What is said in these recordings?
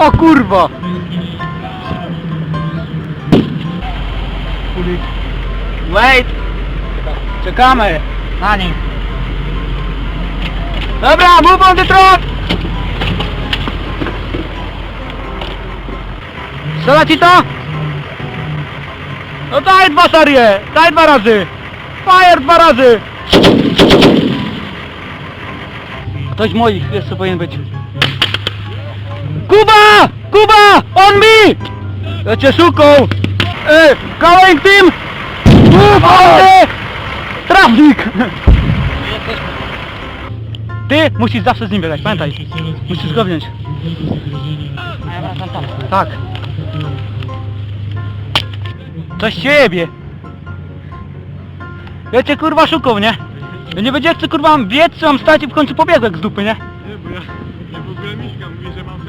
O kurwa! Wait! Czekamy na nim. Dobra, move on the truck! Strzela ci to? No daj dwa serie! Daj dwa razy! Fire dwa razy! Ktoś moich jeszcze powinien być. Kuba! Kuba! On me! Ja cię szukał! E, going team! Move. Trafnik! Ty musisz zawsze z nim biegać, pamiętaj. Musisz go wziąć. Tak. Coś ciebie. Ja cię kurwa szukał, nie? Ja nie będzie chcę kurwa mam biec, czy mam stać i w końcu pobiegłek z dupy, nie? Nie, bo ja, w ogóle Miśka mówi, że mam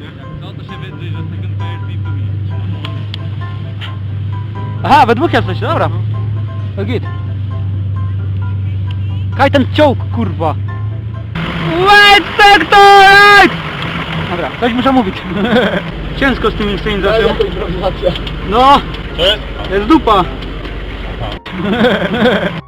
nie? No to się że second player to me. Aha, we dwóch jesteś, dobra. To git. Kaj ten ciołk, kurwa. Wait! Right! Dobra, coś muszę mówić. Ciężko z tym inscenizacją. No, To jest? jest dupa.